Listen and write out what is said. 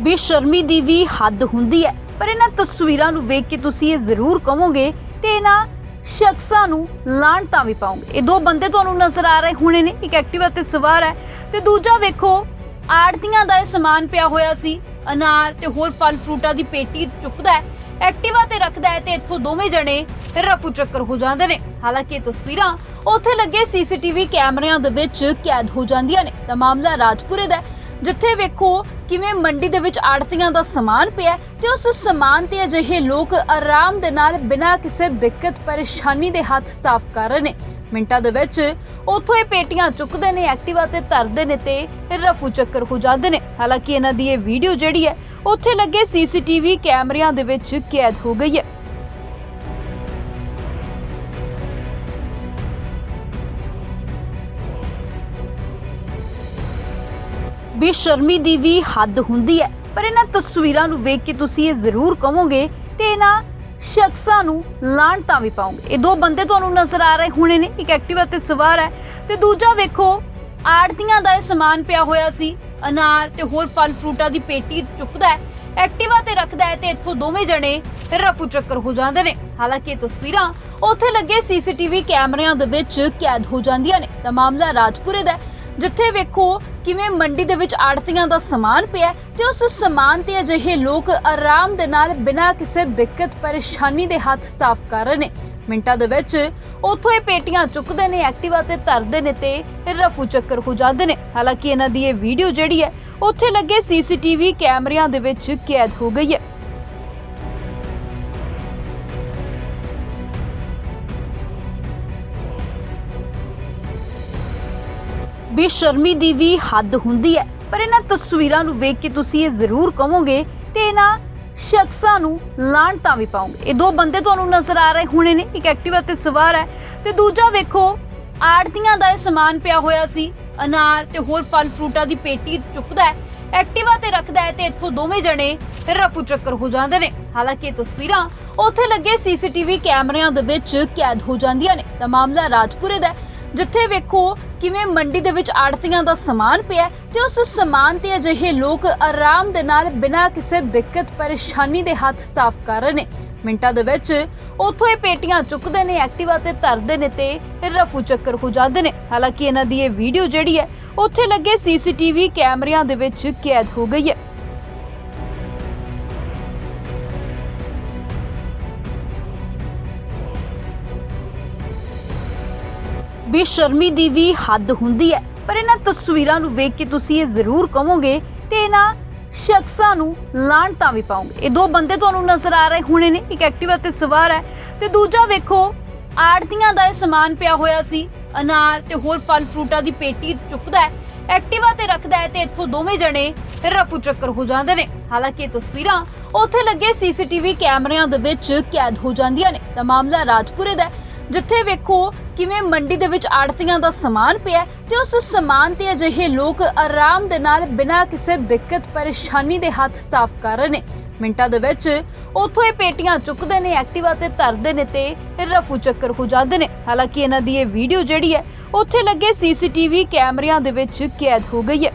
ਬੇਸ਼ਰਮੀ ਦੀ ਵੀ ਹੱਦ ਹੁੰਦੀ ਹੈ। ਪਰ ਇਹਨਾਂ ਤਸਵੀਰਾਂ ਨੂੰ ਵੇਖ ਕੇ ਤੁਸੀਂ ਇਹ ਜ਼ਰੂਰ ਕਹੋਗੇ ਤੇ ਇਹਨਾਂ ਸ਼ਖਸਾਂ ਨੂੰ ਲਾਣਤਾਂ ਵੀ ਪਾਉਂਗੇ ਇਹ ਦੋ ਬੰਦੇ ਤੁਹਾਨੂੰ ਨਜ਼ਰ ਆ ਰਹੇ ਹੋਣੇ ਨੇ, ਇੱਕ ਐਕਟਿਵਾ ਤੇ ਸਵਾਰ ਹੈ ਤੇ ਦੂਜਾ ਵੇਖੋ, ਆੜਤੀਆਂ ਦਾ ਇਹ ਸਮਾਨ ਪਿਆ ਹੋਇਆ ਸੀ, ਅਨਾਰ ਤੇ ਹੋਰ ਫਲ ਫਰੂਟਾਂ ਦੀ ਪੇਟੀ ਚੁੱਕਦਾ ਹੈ, ਐਕਟਿਵਾ ਤੇ ਰੱਖਦਾ ਹੈ ਤੇ ਇੱਥੋਂ ਦੋਵੇਂ ਜਣੇ ਰਫੂ ਚੱਕਰ ਹੋ ਜਾਂਦੇ ਨੇ। ਹਾਲਾਂਕਿ ਇਹ ਤਸਵੀਰਾਂ ਉੱਥੇ ਲੱਗੇ ਸੀਸੀਟੀਵੀ ਕੈਮਰਿਆਂ ਦੇ ਵਿੱਚ ਕੈਦ ਹੋ ਜਾਂਦੀਆਂ ਨੇ। ਤਾਂ ਮਾਮਲਾ ਰਾਜਪੁਰੇ ਦਾ ਜਿੱਥੇ ਵੇਖੋ ਕਿਵੇਂ ਮੰਡੀ ਦੇ ਵਿੱਚ ਆੜਤੀਆਂ ਦਾ ਸਮਾਨ ਪਿਆ ਹੈ ਤੇ ਉਸ ਸਮਾਨ ਤੇ ਅਜਿਹੇ ਲੋਕ ਆਰਾਮ ਦੇ ਨਾਲ ਬਿਨਾਂ ਕਿਸੇ ਦਿੱਕਤ ਪਰੇਸ਼ਾਨੀ ਦੇ ਹੱਥ ਸਾਫ਼ ਕਰ ਰਹੇ ਨੇ। ਮਿੰਟਾਂ ਦੇ ਵਿੱਚ ਉੱਥੋਂ ਇਹ ਪੇਟੀਆਂ ਚੁੱਕਦੇ ਨੇ, ਐਕਟਿਵਾ ਤੇ ਧਰਦੇ ਨੇ ਤੇ ਰਫੂ ਚੱਕਰ ਹੋ ਜਾਂਦੇ ਨੇ। ਹਾਲਾਂਕਿ ਇਹਨਾਂ ਦੀ ਇਹ ਵੀਡੀਓ ਜਿਹੜੀ ਹੈ, ਉੱਥੇ ਲੱਗੇ ਸੀਸੀਟੀਵੀ ਕੈਮਰਿਆਂ ਦੇ ਵਿੱਚ ਕੈਦ ਹੋ ਗਈ ਹੈ। ਬੇਸ਼ਰਮੀ ਦੀ ਵੀ ਹੱਦ ਹੁੰਦੀ ਹੈ। ਪਰ ਇਹਨਾਂ ਤਸਵੀਰਾਂ ਨੂੰ ਵੇਖ ਕੇ ਤੁਸੀਂ ਇਹ ਜ਼ਰੂਰ ਕਹੋਗੇ ਤੇ ਇਹਨਾਂ ਸ਼ਖਸਾਂ ਨੂੰ ਲਾਣਤਾਂ ਵੀ ਪਾਉਂਗੇ ਇਹ ਦੋ ਬੰਦੇ ਤੁਹਾਨੂੰ ਨਜ਼ਰ ਆ ਰਹੇ ਹੋਣੇ ਨੇ, ਇੱਕ ਐਕਟਿਵਾ ਤੇ ਸਵਾਰ ਹੈ ਤੇ ਦੂਜਾ ਵੇਖੋ, ਆੜਤੀਆਂ ਦਾ ਇਹ ਸਮਾਨ ਪਿਆ ਹੋਇਆ ਸੀ, ਅਨਾਰ ਤੇ ਹੋਰ ਫਲ ਫਰੂਟਾਂ ਦੀ ਪੇਟੀ ਚੁੱਕਦਾ ਹੈ, ਐਕਟਿਵਾ ਤੇ ਰੱਖਦਾ ਹੈ ਤੇ ਇੱਥੋਂ ਦੋਵੇਂ ਜਣੇ ਰਫੂ ਚੱਕਰ ਹੋ ਜਾਂਦੇ ਨੇ। ਹਾਲਾਂਕਿ ਇਹ ਤਸਵੀਰਾਂ ਉੱਥੇ ਲੱਗੇ ਸੀਸੀਟੀਵੀ ਕੈਮਰਿਆਂ ਦੇ ਵਿੱਚ ਕੈਦ ਹੋ ਜਾਂਦੀਆਂ ਨੇ। ਤਾਂ ਮਾਮਲਾ ਰਾਜਪੁਰੇ ਦਾ ਜਿੱਥੇ ਵੇਖੋ ਕਿਵੇਂ ਮੰਡੀ ਦੇ ਵਿੱਚ ਆੜਤੀਆਂ ਦਾ ਸਮਾਨ ਪਿਆ ਹੈ ਤੇ ਉਸ ਸਮਾਨ ਤੇ ਅਜਿਹੇ ਲੋਕ ਆਰਾਮ ਦੇ ਨਾਲ ਬਿਨਾਂ ਕਿਸੇ ਦਿੱਕਤ ਪਰੇਸ਼ਾਨੀ ਦੇ ਹੱਥ ਸਾਫ਼ ਕਰ ਰਹੇ ਨੇ। ਮਿੰਟਾਂ ਦੇ ਵਿੱਚ ਉੱਥੋਂ ਇਹ ਪੇਟੀਆਂ ਚੁੱਕਦੇ ਨੇ, ਐਕਟਿਵਾ ਤੇ ਧਰਦੇ ਨੇ ਤੇ ਰਫੂ ਚੱਕਰ ਹੋ ਜਾਂਦੇ ਨੇ। ਹਾਲਾਂਕਿ ਇਹਨਾਂ ਦੀ ਇਹ ਵੀਡੀਓ ਜਿਹੜੀ ਹੈ, ਉੱਥੇ ਲੱਗੇ ਸੀਸੀਟੀਵੀ ਕੈਮਰਿਆਂ ਦੇ ਵਿੱਚ ਕੈਦ ਹੋ ਗਈ ਹੈ। ਬੇਸ਼ਰਮੀ ਦੀ ਵੀ ਹੱਦ ਹੁੰਦੀ ਹੈ। ਪਰ ਇਹਨਾਂ ਤਸਵੀਰਾਂ ਨੂੰ ਵੇਖ ਕੇ ਤੁਸੀਂ ਇਹ ਜ਼ਰੂਰ ਕਹੋਗੇ ਤੇ ਇਹਨਾਂ ਸ਼ਖਸਾਂ ਨੂੰ ਲਾਣਤਾਂ ਵੀ ਪਾਉਂਗੇ ਇਹ ਦੋ ਬੰਦੇ ਤੁਹਾਨੂੰ ਨਜ਼ਰ ਆ ਰਹੇ ਹੋਣੇ ਨੇ, ਇੱਕ ਐਕਟਿਵਾ ਤੇ ਸਵਾਰ ਹੈ। ਤੇ ਦੂਜਾ ਵੇਖੋ, ਆੜਤੀਆਂ ਦਾ ਇਹ ਸਮਾਨ ਪਿਆ ਹੋਇਆ ਸੀ। ਅਨਾਰ ਤੇ ਹੋਰ ਫਲ ਫਰੂਟਾਂ ਦੀ ਪੇਟੀ ਚੁੱਕਦਾ ਹੈ, ਐਕਟਿਵਾ ਤੇ ਰੱਖਦਾ ਹੈ ਤੇ ਇੱਥੋਂ ਦੋਵੇਂ ਜਣੇ ਰਫੂ ਚੱਕਰ ਹੋ ਜਾਂਦੇ ਨੇ। ਹਾਲਾਂਕਿ ਇਹ ਤਸਵੀਰਾਂ ਉੱਥੇ ਲੱਗੇ ਸੀਸੀਟੀਵੀ ਕੈਮਰਿਆਂ ਦੇ ਵਿੱਚ ਕੈਦ ਹੋ ਜਾਂਦੀਆਂ ਨੇ। ਤਾਂ ਮਾਮਲਾ ਰਾਜਪੁਰੇ ਦਾ ਜਿੱਥੇ ਵੇਖੋ ਕਿਵੇਂ ਮੰਡੀ ਦੇ ਵਿੱਚ ਆੜਤੀਆਂ ਦਾ ਸਮਾਨ ਪਿਆ ਹੈ ਤੇ ਉਸ ਸਮਾਨ ਤੇ ਅਜਿਹੇ ਲੋਕ ਆਰਾਮ ਦੇ ਨਾਲ ਬਿਨਾਂ ਕਿਸੇ ਦਿੱਕਤ ਪਰੇਸ਼ਾਨੀ ਦੇ ਹੱਥ ਸਾਫ਼ ਕਰ ਰਹੇ ਨੇ। ਮਿੰਟਾਂ ਦੇ ਵਿੱਚ ਉੱਥੋਂ ਇਹ ਪੇਟੀਆਂ ਚੁੱਕਦੇ ਨੇ, ਐਕਟਿਵਾ ਤੇ ਧਰਦੇ ਨੇ ਤੇ ਰਫੂ ਚੱਕਰ ਹੋ ਜਾਂਦੇ ਨੇ। ਹਾਲਾਂਕਿ ਇਹਨਾਂ ਦੀ ਇਹ ਵੀਡੀਓ ਜਿਹੜੀ ਹੈ, ਉੱਥੇ ਲੱਗੇ ਸੀਸੀਟੀਵੀ ਕੈਮਰਿਆਂ ਦੇ ਵਿੱਚ ਕੈਦ ਹੋ ਗਈ ਹੈ। ਬੇਸ਼ਰਮੀ ਦੀ ਵੀ ਹੱਦ ਹੁੰਦੀ ਹੈ। ਪਰ ਇਹਨਾਂ ਤਸਵੀਰਾਂ ਨੂੰ ਵੇਖ ਕੇ ਤੁਸੀਂ ਇਹ ਜ਼ਰੂਰ ਕਹੋਗੇ ਤੇ ਇਹਨਾਂ ਸ਼ਖਸਾਂ ਨੂੰ ਲਾਣਤਾਂ ਵੀ ਪਾਉਂਗੇ ਇਹ ਦੋ ਬੰਦੇ ਤੁਹਾਨੂੰ ਨਜ਼ਰ ਆ ਰਹੇ ਹੋਣੇ ਨੇ ਇੱਕ ਐਕਟਿਵਾ ਤੇ ਸਵਾਰ ਹੈ ਤੇ ਦੂਜਾ ਵੇਖੋ ਆੜਤੀਆਂ ਦਾ ਇਹ ਸਮਾਨ ਪਿਆ ਹੋਇਆ ਸੀ ਅਨਾਰ ਤੇ ਹੋਰ ਫਲ ਫਰੂਟਾਂ ਦੀ ਪੇਟੀ ਚੁੱਕਦਾ ਹੈ ਐਕਟਿਵਾ ਤੇ ਰੱਖਦਾ ਹੈ ਤੇ ਇੱਥੋਂ ਦੋਵੇਂ ਜਣੇ ਰਫੂ ਚੱਕਰ ਹੋ ਜਾਂਦੇ ਨੇ। ਹਾਲਾਂਕਿ ਇਹ ਤਸਵੀਰਾਂ ਉੱਥੇ ਲੱਗੇ ਸੀਸੀਟੀਵੀ ਕੈਮਰਿਆਂ ਦੇ ਵਿੱਚ ਕੈਦ ਹੋ ਜਾਂਦੀਆਂ ਨੇ। ਤਾਂ ਮਾਮਲਾ ਰਾਜਪੁਰੇ ਦਾ ਹੈ, ਜਿੱਥੇ ਵੇਖੋ ਕਿਵੇਂ ਮੰਡੀ ਦੇ ਵਿੱਚ ਆੜਤੀਆਂ ਦਾ ਸਮਾਨ ਪਿਆ ਹੈ ਤੇ ਉਸ ਸਮਾਨ ਤੇ ਅਜਿਹੇ ਲੋਕ ਆਰਾਮ ਦੇ ਨਾਲ ਬਿਨਾਂ ਕਿਸੇ ਦਿੱਕਤ ਪਰੇਸ਼ਾਨੀ ਦੇ ਹੱਥ ਸਾਫ਼ ਕਰ ਰਹੇ ਨੇ। ਮਿੰਟਾਂ ਦੇ ਵਿੱਚ ਉੱਥੋਂ ਇਹ ਪੇਟੀਆਂ ਚੁੱਕਦੇ ਨੇ, ਐਕਟਿਵਾ ਤੇ ਧਰਦੇ ਨੇ ਤੇ ਰਫੂ ਚੱਕਰ ਹੋ ਜਾਂਦੇ ਨੇ। ਹਾਲਾਂਕਿ ਇਹਨਾਂ ਦੀ ਇਹ ਵੀਡੀਓ ਜਿਹੜੀ ਹੈ, ਉੱਥੇ ਲੱਗੇ ਸੀਸੀਟੀਵੀ ਕੈਮਰਿਆਂ ਦੇ ਵਿੱਚ ਕੈਦ ਹੋ ਗਈ ਹੈ।